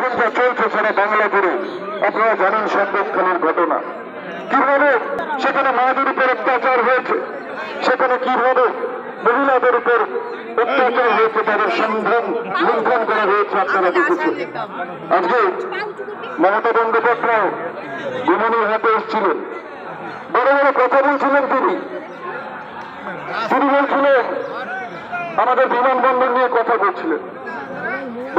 যা চলছে সারা বাংলা জুড়ে। আপনারা জানেন সন্দেশখালীর ঘটনা। কীভাবে সেখানে মায়েদের উপর অত্যাচার হয়েছে? সেখানে কীভাবে মহিলাদের উপর অত্যাচার হয়েছে? তাদের সংগ্রাম লঙ্ঘন করা হয়েছে আপনারা দেখেছেন। আজকে মমতা বন্দ্যোপাধ্যায় গুমনির হাতে এসেছিলেন। বড় বড় কথা বলছিলেন তিনি। তিনি বলছিলেন, আমাদের বিমানবন্দর নিয়ে কথা বলছিলেন।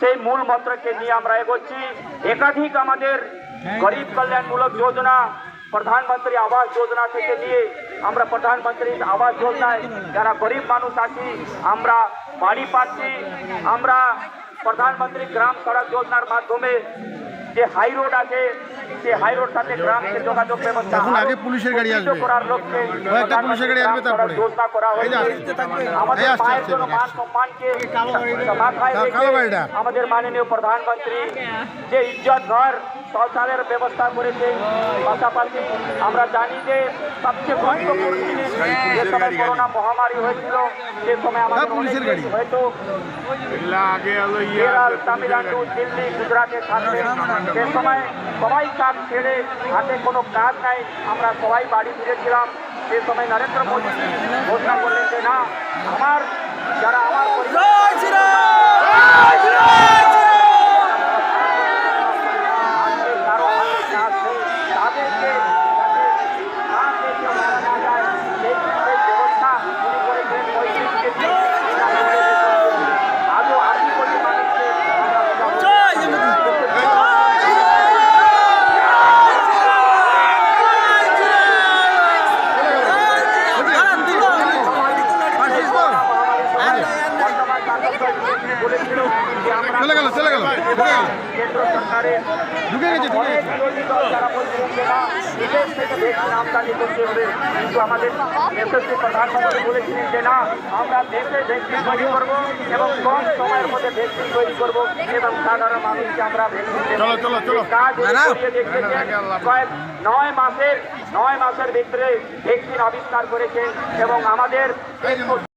সেই মূল মন্ত্রকে নিয়ে আমরা এগোচ্ছি। একাধিক আমাদের গরিব কল্যাণমূলক যোজনা, প্রধানমন্ত্রী আবাস যোজনা থেকে নিয়ে আমরা প্রধানমন্ত্রী আবাস যোজনায় যারা গরিব মানুষ আছি, আমরা বাড়ি পাচ্ছি। আমরা প্রধানমন্ত্রী গ্রাম সড়ক যোজনার মাধ্যমে যে হাই রোড আছে সে হাই রোড সাথে গ্রামকে যোগাযোগ ব্যবস্থা এখন আগে আরো পুলিশের গাড়ি আসবে। উন্নীত করার লক্ষ্যে কয়েকটা পুলিশের গাড়ি আসবে তারপরে। যোজনা করা এই যে হয়েছে আসছে। আমাদের এই আসছে, মায়ের আসছে, জন্য এদিকে মান আসছে। সম্মানকে মাথায় কালো রেখে গাড়িটা। আমাদের মাননীয় প্রধানমন্ত্রী যে ইজ্জত ঘর শৌচালয়ের ব্যবস্থা করেছে। পাশাপাশি আমরা জানি যে সবচেয়ে গুরুত্বপূর্ণ জিনিস যে সময় করোনা মহামারী হয়েছিল যে সময় আমাদের হ্যাঁ, অনেক হয়তো কেরল তামিলনাড়ু দিল্লি গুজরাটে থাকবে। সে সময় সবাই কাজ ছেড়ে হাতে কোনো কাজ নাই। আমরা সবাই বাড়ি ফিরেছিলাম। সে সময় নরেন্দ্র মোদী ঘোষণা করলেন যে না আমার যারা আমার পরিবার- আজকে কারও হাতে কাজ নেই, তাদেরকে যাতে না পেটে মারা না যায়, সেই সেই ব্যবস্থা উনি করেছেন পঁয়ত্রিশ কেজি আজও আশি কোটি মানুষকে আমরা চলে গেল চলে গেল ঢুকে কেন্দ্র সরকারের গেছে ঢুকে গেছে। কিন্তু আমাদের যশস্বী প্রধানমন্ত্রী বলেছিলেন যে না আমরা দেশে ভ্যাকসিন তৈরি করব এবং কম সময়ের মধ্যে ভ্যাকসিন তৈরি করব এবং সাধারণ মানুষকে আমরা ভ্যাকসিন দেব। চলো, চলো, চলো। কাজ উনি দাঁড়াও। করিয়ে দেখিয়েছেন কয়েক নয় মাসের নয় মাসের ভিতরে ভ্যাকসিন আবিষ্কার করেছেন এবং আমাদের